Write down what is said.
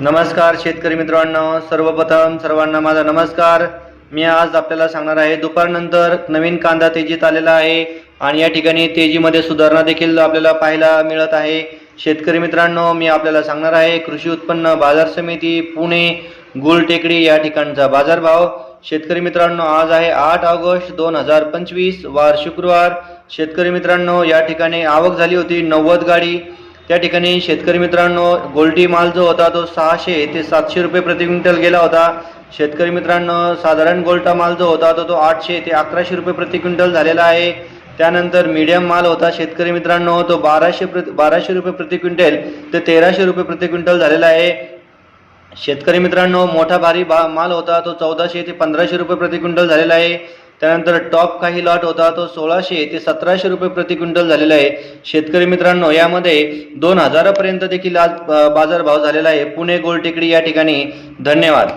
नमस्कार शेतकरी मित्रांनो सर्वप्रथम सर्वांना माझा नमस्कार. मी आज आपल्याला सांगणार आहे दुपारनंतर नवीन कांदा तेजीत आलेला आहे आणि या ठिकाणी तेजीमध्ये सुधारणा देखील आपल्याला पाहायला मिळत आहे. शेतकरी मित्रांनो मी आपल्याला सांगणार आहे कृषी उत्पन्न बाजार समिती पुणे गुलटेकडी या ठिकाणचा बाजारभाव. शेतकरी मित्रांनो आज आहे आठ ऑगस्ट दोन हजार पंचवीस वार शुक्रवार. शेतकरी मित्रांनो या ठिकाणी आवक झाली होती नव्वद गाडी. त्या ठिकाणी शेतकरी मित्रांनो गोल्डी माल जो होता तो सहाशे ते सातशे रुपये प्रति क्विंटल गेला होता. शेतकरी मित्रांनो साधारण गोल्टा माल जो होता तो तो आठशे ते अकराशे रुपये प्रति क्विंटल झालेला आहे. त्यानंतर मीडियम माल होता शेतकरी मित्रांनो तो बाराशे प्रति बाराशे रुपये प्रति क्विंटल ते तेराशे रुपये प्रति क्विंटल झालेला आहे. शेतकरी मित्रांनो मोठा भारी बा माल होता तो चौदाशे ते पंधराशे रुपये प्रति क्विंटल झालेला आहे. त्यानंतर टॉप काही लॉट होता तो सोळाशे ते सतराशे रुपये प्रति क्विंटल झालेला आहे. शेतकरी मित्रांनो यामध्ये दोन हजारापर्यंत देखील आज बाजारभाव झालेला आहे. पुणे गोल टेकडी या ठिकाणी. धन्यवाद.